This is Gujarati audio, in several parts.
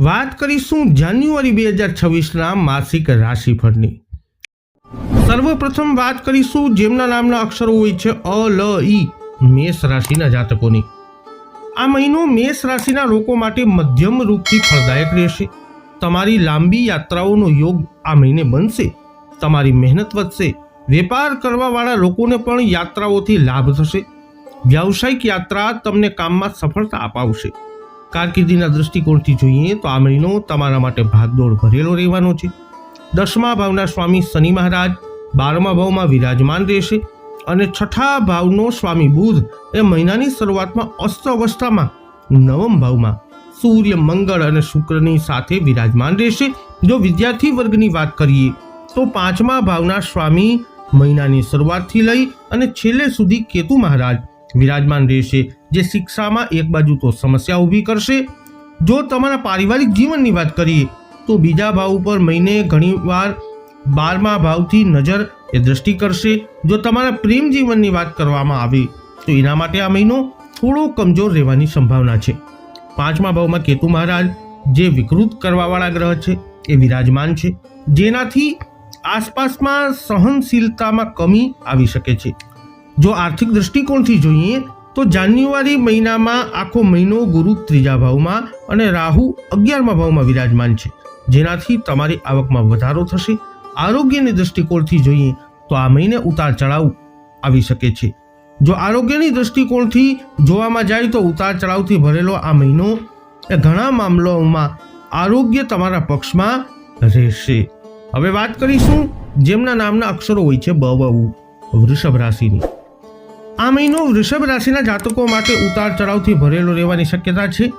વાત કરીશું જાન્યુઆરી બે હજાર છવ્વીસના માસિક રાશિફળની. સર્વપ્રથમ વાત કરીશું જેમના નામના અક્ષરો હોય છે અ, લ, ઈ, મેષ રાશિના જાતકોની. આ મહિનો મેષ રાશિના લોકો માટે મધ્યમ રૂપથી ફળદાયક રહેશે. તમારી લાંબી યાત્રાઓનો યોગ આ મહિને બનશે. તમારી મહેનત વધશે. વેપાર કરવાવાળા લોકોને પણ યાત્રાઓથી લાભ થશે. વ્યાવસાયિક યાત્રા તમને કામમાં સફળતા અપાવશે. કારકિર્દીના દૃષ્ટિકોણથી જોઈએ તો આ મહિનો તમારા માટે ભાગદોડ ભરેલો રહેવાનો છે. દસમા ભાવના સ્વામી શનિ મહારાજ, બારમા ભાવમાં વિરાજમાન રહેશે અને છઠ્ઠા ભાવનો સ્વામી બુધ એ મહિનાની શરૂઆતમાં અસ્ત અવસ્થામાં નવમ ભાવમાં સૂર્ય, મંગળ અને શુક્રની સાથે વિરાજમાન રહેશે. જો વિદ્યાર્થી વર્ગની વાત કરીએ તો પાંચમા ભાવના સ્વામી મહિનાની શરૂઆતથી લઈ અને છેલ્લે સુધી કેતુ મહારાજ વિરાજમાન રહેશે. જે શિક્ષામાં એક બાજુ તો સમસ્યા ઊભી કરશે. જો તમારા પારિવારિક જીવનની વાત કરીએ, તો બીજા ભાવ ઉપર મહિને ઘણીવાર બારમા ભાવથી નજર એ દ્રષ્ટિ કરશે. જો તમારા પ્રેમ જીવનની વાત કરવામાં આવે, તો એના માટે આ મહિનો થોડો કમજોર રહેવાની સંભાવના છે. પાંચમા ભાવમાં કેતુ મહારાજ, જે વિકૃત કરવાવાળા ગ્રહ છે, એ વિરાજમાન છે. જેનાથી આસપાસમાં સહનશીલતામાં કમી આવી શકે છે. જો આર્થિક દૃષ્ટિકોણથી જોઈએ, તો જાન્યુઆરી મહિનામાં આખો મહિનો ગુરુ ત્રીજા ભાવમાં અને રાહુ અગિયારમા ભાવમાં વિરાજમાન છે. જેનાથી તમારી આવકમાં વધારો થશે. આરોગ્યની દૃષ્ટિકોણથી જોઈએ, તો આ મહિને ઉતાર ચઢાવ આવી શકે છે. જો આરોગ્યની દૃષ્ટિકોણથી જોવામાં જાય, તો ઉતાર ચઢાવથી ભરેલો આ મહિનો એ ઘણા મામલાઓમાં આરોગ્ય તમારા પક્ષમાં રહેશે. હવે વાત કરીશું જેમના નામના અક્ષરો હોય છે, બ વૃષભ રાશિની. આ મહિનો વૃષભ રાશિના જાતકો માટે ઉતાર ચઢાવથી ભરેલો રહેવાની શક્યતા છે.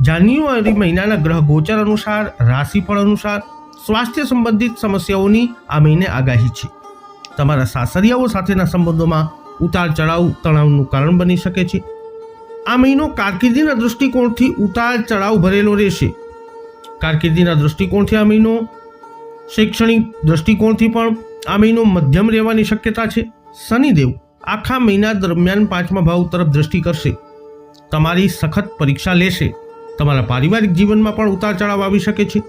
જાન્યુઆરી મહિનાના ગ્રહ ગોચર અનુસાર, રાશિફળ અનુસાર, સ્વાસ્થ્ય સંબંધિત સમસ્યાઓની આ મહિને આગાહી છે. તમારા સાસરિયાઓ સાથેના સંબંધોમાં ઉતાર ચઢાવ તણાવનું કારણ બની શકે છે. આ મહિનો કારકિર્દીના દૃષ્ટિકોણથી ઉતાર ચઢાવ ભરેલો રહેશે. કારકિર્દીના દૃષ્ટિકોણથી આ મહિનો શૈક્ષણિક દૃષ્ટિકોણથી પણ આ મહિનો મધ્યમ રહેવાની શક્યતા છે. શનિદેવ આખા મહિના દરમિયાન પાંચમા ભાવ તરફ દ્રષ્ટિ કરશે. તમારી સખત પરીક્ષા લેશે. તમારા પારિવારિક જીવનમાં પણ ઉતાર ચઢાવ આવી શકે છે.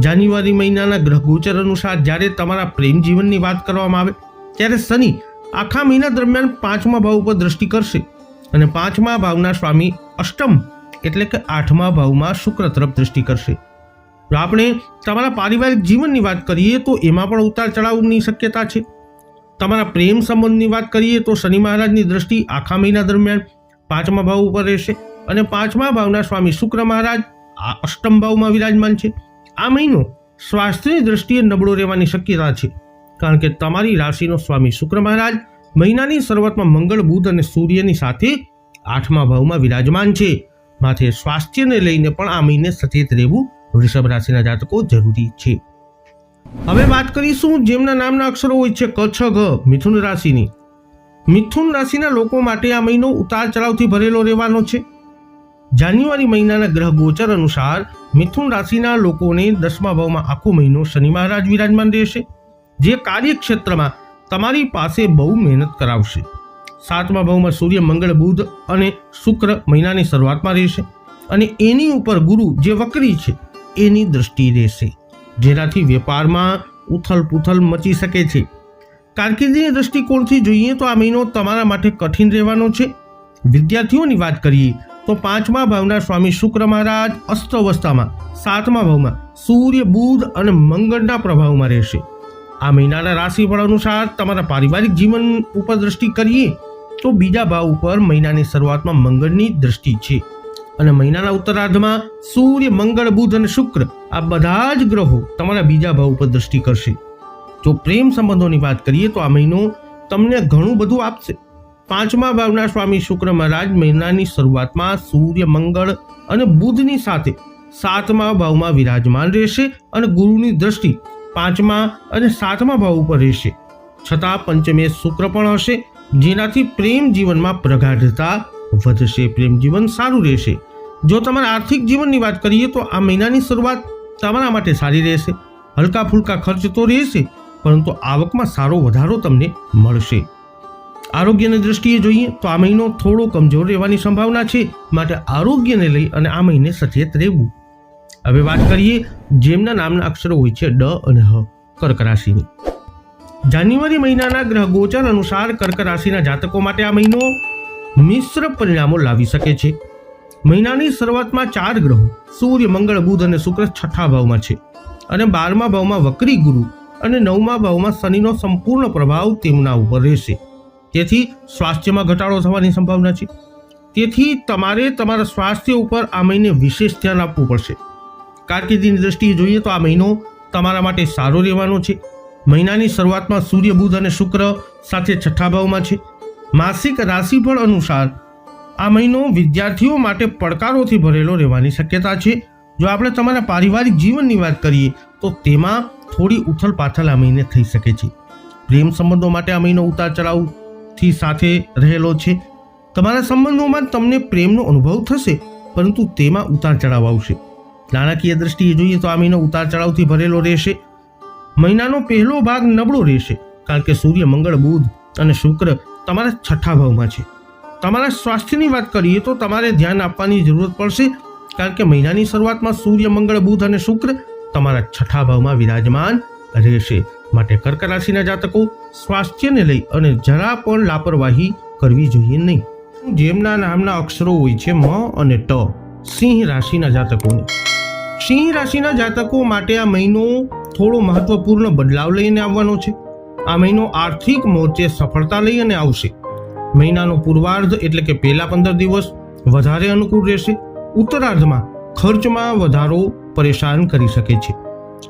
જાન્યુઆરી મહિનાના ગ્રહ ગોચર અનુસાર જ્યારે તમારા પ્રેમ જીવનની વાત કરવામાં આવે, ત્યારે શનિ આખા મહિના દરમિયાન પાંચમા ભાવ ઉપર દ્રષ્ટિ કરશે અને પાંચમા ભાવના સ્વામી અષ્ટમ એટલે કે આઠમા ભાવમાં શુક્ર તરફ દ્રષ્ટિ કરશે. આપણે તમારા પારિવારિક જીવનની વાત કરીએ તો એમાં પણ ઉતાર ચઢાવની શક્યતા છે. તમારા પ્રેમ સંબંધની વાત કરીએ તો શનિ મહારાજની દ્રષ્ટિ આખા મહિના દરમિયાન પાંચમા ભાવ ઉપર રહેશે અને પાંચમા ભાવના સ્વામી શુક્ર મહારાજ આ અષ્ટમ ભાવમાં વિરાજમાન છે. આ મહિનો સ્વાસ્થ્યની દ્રષ્ટિએ નબળો રહેવાની શક્યતા છે. કારણ કે તમારી રાશિનો સ્વામી શુક્ર મહારાજ મહિનાની શરૂઆતમાં મંગળ, બુધ અને સૂર્યની સાથે આઠમા ભાવમાં વિરાજમાન છે. માથે સ્વાસ્થ્યને લઈને પણ આ મહિને સચેત રહેવું વૃષભ રાશિના જાતકો જરૂરી છે. હવે વાત કરીશું જેમના નામના અક્ષરો હોય છે કચ્છ ઘ, મિથુન રાશિની. મિથુન રાશિના લોકો માટે આ મહિનો ઉતાર ચઢાવથી ભરેલો રહેવાનો છે. જાન્યુઆરી મહિનાના ગ્રહ ગોચર અનુસાર મિથુન રાશિના લોકોને દસમા ભાવમાં આખો મહિનો શનિ મહારાજ વિરાજમાન રહેશે, જે કાર્યક્ષેત્રમાં તમારી પાસે બહુ મહેનત કરાવશે. સાતમા ભાવમાં સૂર્ય, મંગળ, બુધ અને શુક્ર મહિનાની શરૂઆતમાં રહેશે અને એની ઉપર ગુરુ જે વક્રી છે, એની દ્રષ્ટિ રહેશે. જેનાથી વેપારમાં ઉથલ પુથલ મચી શકે છે. કારકિર્દીની દૃષ્ટિકોણથી જોઈએ તો આ મહિનો તમારા માટે કઠિન રહેવાનો છે. વિદ્યાર્થીઓની વાત કરીએ તો પાંચમા ભાવના સ્વામી શુક્ર મહારાજ અસ્ત અવસ્થામાં સાતમા ભાવમાં સૂર્ય, બુધ અને મંગળના પ્રભાવમાં રહેશે. આ મહિનાના રાશિફળ અનુસાર તમારા પારિવારિક જીવન ઉપર દ્રષ્ટિ કરીએ તો બીજા ભાવ ઉપર મહિનાની શરૂઆતમાં મંગળની દ્રષ્ટિ છે. અને મહિનાના ઉત્તરાર્ધમાં સૂર્ય, મંગળ, બુધ અને શુક્ર આ બધા જ ગ્રહો તમારા બીજા ભાવ ઉપર દ્રષ્ટિ કરશે. જો પ્રેમ સંબંધોની વાત કરીએ તો આ મહિનો તમને ઘણું બધું આપશે. પાંચમા ભાવના સ્વામી શુક્ર મહારાજ મહિનાની શરૂઆતમાં સૂર્ય, મંગળ અને બુધની સાથે સાતમા ભાવમાં વિરાજમાન રહેશે અને ગુરુની દ્રષ્ટિ પાંચમા અને સાતમા ભાવ ઉપર રહેશે. છતાં પંચમે શુક્ર પણ હશે, જેનાથી પ્રેમ જીવનમાં પ્રગાઢતા વધશે. પ્રેમ જીવન સારું રહેશે. જો તમારા આર્થિક જીવનની વાત કરીએ તો આ મહિનાની શરૂઆત તમારા માટે સારી રહેશે. હલકા ફુલકા ખર્ચ તો રહેશે, પરંતુ આવકમાં સારો વધારો તમને મળશે. આરોગ્યની દ્રષ્ટિએ જોઈએ તો આ મહિનો થોડો કમજોર રહેવાની સંભાવના છે, માટે આરોગ્યને લઈ અને આ મહિને સચેત રહેવું. હવે વાત કરીએ જેમના નામના અક્ષરો હોય છે ડ અને હ, કર્ક રાશિની. જાન્યુઆરી મહિનાના ગ્રહ ગોચર અનુસાર કર્ક રાશિના જાતકો માટે આ મહિનો મિશ્ર પરિણામો લાવી શકે છે. મહિનાની શરૂઆતમાં ચાર ગ્રહો, સૂર્ય, મંગળ, બુધ અને શુક્ર છઠ્ઠા ભાવમાં છે. અને બારમા ભાવમાં વક્રી ગુરુ અને નવમા ભાવમાં શનિનો સંપૂર્ણ પ્રભાવ તેમના ઉપર રહેશે. તેથી સ્વાસ્થ્યમાં ઘટાડો થવાની સંભાવના છે. તેથી તમારે તમારા સ્વાસ્થ્ય ઉપર આ મહિને વિશેષ ધ્યાન આપવું પડશે. કારકિર્દીની દ્રષ્ટિએ જોઈએ તો આ મહિનો તમારા માટે સારો રહેવાનો છે. મહિનાની શરૂઆતમાં સૂર્ય, બુધ અને શુક્ર સાથે છઠ્ઠા ભાવમાં છે. માસિક રાશિફળ અનુસાર આ મહિનો વિદ્યાર્થીઓ માટે પડકારોથી ભરેલો રહેવાની શક્યતા છે. જો આપણે તમારા પારિવારિક જીવનની વાત કરીએ, તો તેમાં થોડી ઉથલ પાથલ આ મહિને થઈ શકે છે. પ્રેમ સંબંધો માટે આ મહિનો ઉતાર ચઢાવથી સાથે રહેલો છે. તમારા સંબંધોમાં તમને પ્રેમનો અનુભવ થશે, પરંતુ તેમાં ઉતાર ચઢાવ આવશે. નાણાકીય દ્રષ્ટિએ જોઈએ તો આ મહિનો ઉતાર ચઢાવથી ભરેલો રહેશે. મહિનાનો પહેલો ભાગ નબળો રહેશે, કારણ કે સૂર્ય, મંગળ, બુધ અને શુક્ર તમારા છઠ્ઠા ભાવમાં છે. તમારા સ્વાસ્થ્યની વાત કરીએ તો તમારે ધ્યાન આપવાની જરૂરત પડશે, કારણ કે મહિનાની શરૂઆતમાં સૂર્ય, મંગળ, બુધ અને શુક્ર તમારા છઠ્ઠા ભાવમાં વિરાજમાન રહેશે. માટે કર્ક રાશિના જાતકો, સ્વાસ્થ્યને લઈ અને જરા પણ લાપરવાહી કરવી જોઈએ નહીં. જેમના નામના અક્ષરો હોય છે મ અને ટ. સિંહ રાશિના જાતકોને સિંહ રાશિના જાતકો માટે આ મહિનો થોડો મહત્વપૂર્ણ બદલાવ લઈને આવવાનો છે. આ મહિનો આર્થિક મોરચે સફળતા લઈ અને આવશે. મહિનાનો પૂર્વાર્ધ એટલે કે પહેલા પંદર દિવસ વધારે અનુકૂળ રહેશે. ઉત્તરાર્ધમાં ખર્ચમાં વધારો પરેશાન કરી શકે છે.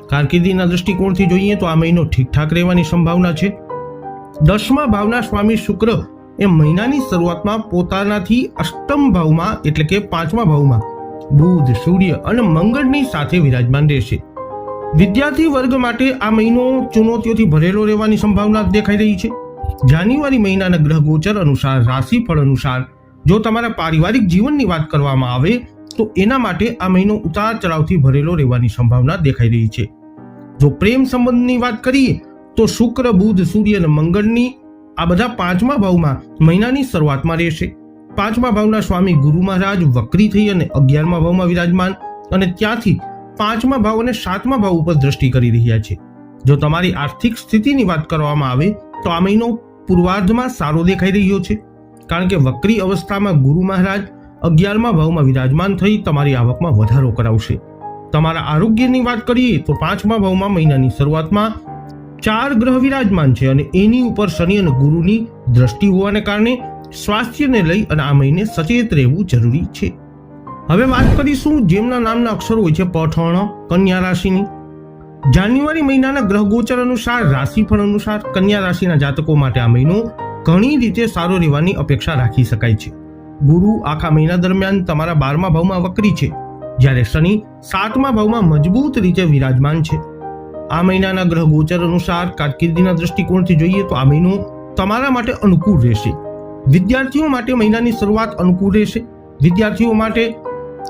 કારકિર્દીના દૃષ્ટિકોણથી જોઈએ તો આ મહિનો ઠીકઠાક રહેવાની સંભાવના છે. દસમા ભાવના સ્વામી શુક્ર એ મહિનાની શરૂઆતમાં પોતાનાથી અષ્ટમ ભાવમાં એટલે કે પાંચમા ભાવમાં બુધ, સૂર્ય અને મંગળની સાથે વિરાજમાન રહેશે. વિદ્યાર્થી વર્ગ માટે આ મહિનો ચુનૌતીઓથી ભરેલો રહેવાની સંભાવના દેખાઈ રહી છે. જાન્યુઆરી મહિનાના ગ્રહ ગોચર અનુસાર, રાશિફળ અનુસાર, જો તમારા પારિવારિક જીવનની વાત કરવામાં આવે, તો એના માટે આ મહિનો ઉતાર ચઢાવથી ભરેલો રહેવાની સંભાવના દેખાઈ રહી છે. જો પ્રેમ સંબંધની વાત કરીએ, તો શુક્ર, બુધ, સૂર્ય અને મંગળની આ બધા પાંચમા ભાવમાં મહિનાની શરૂઆતમાં રહેશે. પાંચમા ભાવના સ્વામી ગુરુ મહારાજ વક્રી થઈ અને અગિયારમા ભાવમાં વિરાજમાન અને ત્યાંથી પાંચમા ભાવ અને સાતમા ભાવ ઉપર દ્રષ્ટિ કરી રહ્યા છે. જો તમારી આર્થિક સ્થિતિની વાત કરવામાં આવે, તો આ મહિનો પૂર્વાર્ધમાં સારો દેખાઈ રહ્યો છે. કારણ કે વક્રી અવસ્થામાં ગુરુ મહારાજ અગિયારમા ભાવમાં વિરાજમાન થઈ તમારી આવકમાં વધારો કરાવશે. તમારા આરોગ્યની વાત કરીએ તો પાંચમા ભાવમાં મહિનાની શરૂઆતમાં ચાર ગ્રહ વિરાજમાન છે અને એની ઉપર શનિ અને ગુરુની દ્રષ્ટિ હોવાને કારણે સ્વાસ્થ્યને લઈ અને આ મહિને સચેત રહેવું જરૂરી છે. હવે વાત કરીશું જેમના નામના અક્ષરો હોય છે. પઠણ, કન્યા રાશિની. જાન્યુઆરી મહિનાના ગ્રહ ગોચર અનુસાર રાશિફળ અનુસાર, કન્યા રાશિના જાતકો માટે આ મહિનો ઘણી રીતે સારો રહેવાની અપેક્ષા રાખી શકાય છે. ગુરુ આખા મહિના દરમિયાન તમારા બારમા ભાવમાં વક્રી છે, જ્યારે શનિ સાતમા ભાવમાં મજબૂત રીતે વિરાજમાન છે. આ મહિનાના ગ્રહ ગોચર અનુસાર કારકિર્દીના દૃષ્ટિકોણથી જોઈએ તો આ મહિનો તમારા માટે અનુકૂળ રહેશે. વિદ્યાર્થીઓ માટે મહિનાની શરૂઆત અનુકૂળ રહેશે. વિદ્યાર્થીઓ માટે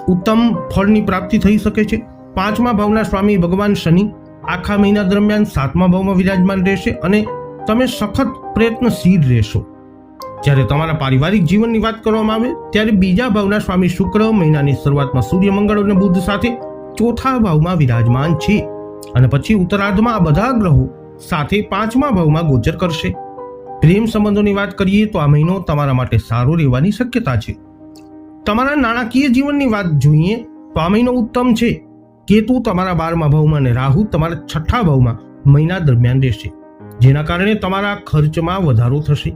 ઉત્તમ ફળની પ્રાપ્તિ થઈ શકે છે. પાંચમા ભાવના સ્વામી ભગવાન શનિ આખા મહિના દરમિયાન સાતમા ભાવમાં વિરાજમાન રહેશે અને તમે સખત પ્રયત્નશીલ રહેશો. જ્યારે તમારા પારિવારિક જીવનની વાત કરવામાં આવે, ત્યારે બીજા ભાવના સ્વામી શુક્ર મહિનાની શરૂઆતમાં સૂર્ય, મંગળ અને બુધ સાથે ચોથા ભાવમાં વિરાજમાન છે. અને પછી ઉત્તરાર્ધમાં આ બધા ગ્રહો સાથે પાંચમા ભાવમાં ગોચર કરશે. પ્રેમ સંબંધોની વાત કરીએ તો આ મહિનો તમારા માટે સારો રહેવાની શક્યતા છે. તમારા નાણાકીય જીવનની વાત જોઈએ તો આ મહિનો ઉત્તમ છે. કેતુ તમારા બારમા ભાવમાં અને રાહુ તમારા છઠ્ઠા ભાવમાં મહિના દરમિયાન રહેશે. જેના કારણે તમારા ખર્ચમાં વધારો થશે.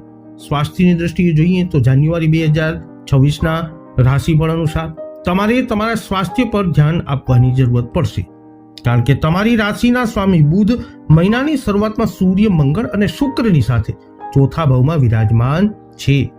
સ્વાસ્થ્યની દ્રષ્ટિએ જોઈએ તો જાન્યુઆરી બે હજાર છવ્વીસના રાશિફળ અનુસાર તમારે તમારા સ્વાસ્થ્ય પર ધ્યાન આપવાની જરૂરત પડશે. કારણ કે તમારી રાશિના સ્વામી બુધ મહિનાની શરૂઆતમાં સૂર્ય, મંગળ અને શુક્રની સાથે ચોથા ભાવમાં વિરાજમાન છે.